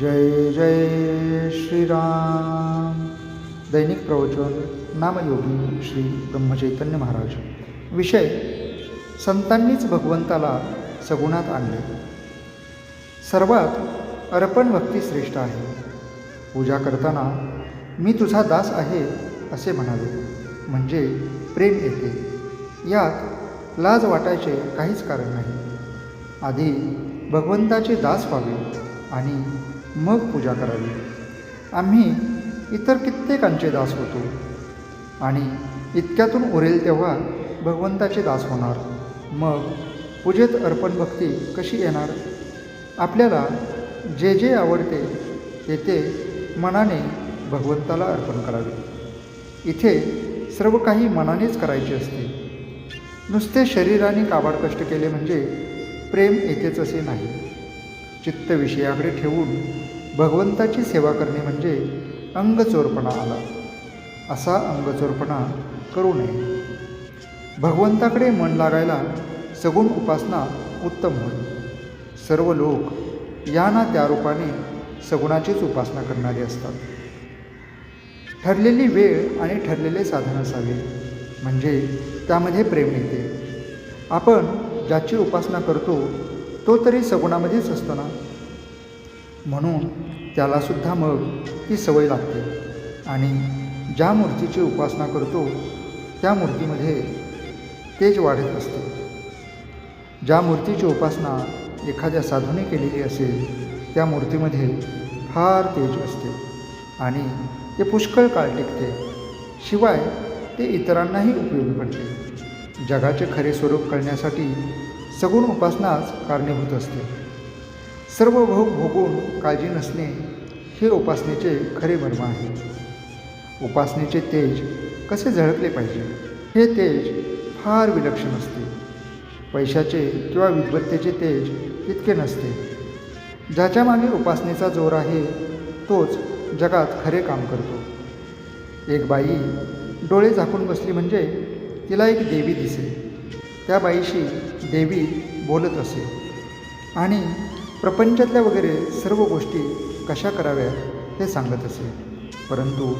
जय जय श्रीराम. दैनिक प्रवचन नामयोगी श्री ब्रह्मचैतन्य महाराज. विषय संतांनीच भगवंताला सगुणात आणले. सर्वात अर्पण भक्ती श्रेष्ठ आहे. पूजा करताना मी तुझा दास आहे असे म्हणावे. म्हणजे प्रेम येते. यात लाज वाटायचे काहीच कारण नाही. आधी भगवंताचे दास व्हावे आणि मग पूजा करावी. आम्ही इतर कित्येकांचे दास होतो. आणि इतक्यातून उरेल तेव्हा भगवंताचे दास होणार. मग पूजेत अर्पण भक्ती कशी येणार? आपल्याला जे जे आवडते ते ते मनाने भगवंताला अर्पण करावे. इथे सर्व काही मनानेच करायचे असते. नुसते शरीराने काबाड कष्ट केले म्हणजे प्रेम येतेच असे नाही. चित्त विषयाकडे ठेवून भगवंताची सेवा करणे म्हणजे अंगचोरपणा आला. असा अंगचोरपणा करू नये. भगवंताकडे मन लागायला सगुण उपासना उत्तम होईल. सर्व लोक या ना त्या रूपाने सगुणाचीच उपासना करणारे असतात. ठरलेली वेळ आणि ठरलेले साधन असावे. म्हणजे त्यामध्ये प्रेम येते. आपण ज्याची उपासना करतो तो तरी सगुणामध्येच असतो ना? म्हणून त्यालासुद्धा मग ती सवय लागते. आणि ज्या मूर्तीची उपासना करतो त्या मूर्तीमध्ये तेज वाढत असते. ज्या मूर्तीची उपासना एखाद्या साधूने केलेली असेल त्या मूर्तीमध्ये फार तेज असते. आणि ते पुष्कळ काळ टिकते. शिवाय ते इतरांनाही उपयोगी पडते. जगाचे खरे स्वरूप कळण्यासाठी सगुण उपासनाच कारणीभूत असते. सर्व भोग भोगून काळजी नसणे हे उपासनेचे खरे मर्म आहे. उपासनेचे तेज कसे झळकले पाहिजे हे तेज फार विलक्षण असते. पैशाचे किंवा विद्वत्तेचे तेज इतके नसते. ज्याच्या मागे उपासनेचा जोर आहे तोच जगात खरे काम करतो. एक बाई डोळे झाकून बसली म्हणजे तिला एक देवी दिसे त्या बाईशी देवी बोलत असे. आणि प्रपंचातल्या वगैरे सर्व गोष्टी कशा कराव्यात हे सांगत असे. परंतु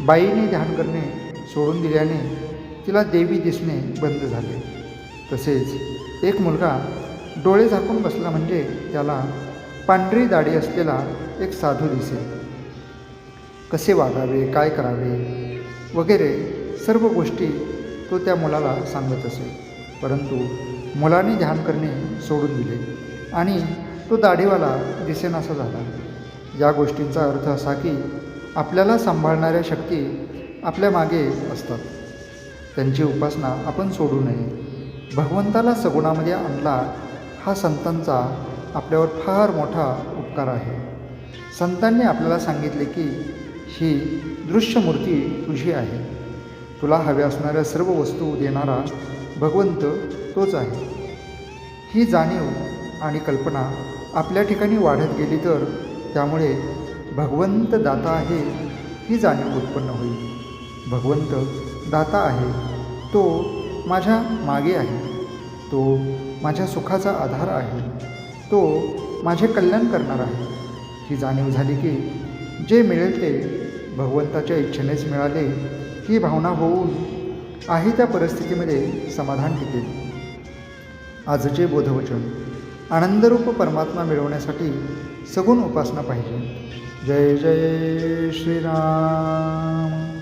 बाईने ध्यान करणे सोडून दिल्याने तिला देवी दिसणे बंद झाले. तसेच एक मुलगा डोळे झाकून बसला म्हणजे त्याला पांढरी दाढी असलेला एक साधू दिसे कसे वागावे काय करावे वगैरे सर्व गोष्टी तो त्या मुलाला सांगत असे. परंतु मुलाने ध्यान करणे सोडून दिले. आणि तो दाढीवाला दिसेनासा झाला. या गोष्टींचा अर्थ असा की आपल्याला सांभाळणाऱ्या शक्ती आपल्या मागे असतात. त्यांची उपासना आपण सोडू नये. भगवंताला सगुणामध्ये आणला हा संतांचा आपल्यावर फार मोठा उपकार आहे. संतांनी आपल्याला सांगितले की ही दृश्यमूर्ती तुझी आहे. तुला हव्या असणाऱ्या सर्व वस्तू देणारा भगवंत तोच आहे. ही जाणीव आणि कल्पना आपल्या ठिकाणी वाढत गेली तर त्यामुळे भगवंत दाता आहे ही जाणीव उत्पन्न होईल. भगवंत दाता आहे तो माझ्या मागे आहे. तो माझ्या सुखाचा आधार आहे. तो माझे कल्याण करणार आहे. ही जाणीव झाली की जे मिळेल ते भगवंताच्या इच्छेनेच मिळाले ही भावना होऊन आहे त्या परिस्थितीमध्ये समाधान टिकेल. आजचे बोधवचन. आनंदरूप परमात्मा मिळवण्यासाठी सगुण उपासना पाहिजे. जय जय श्रीराम.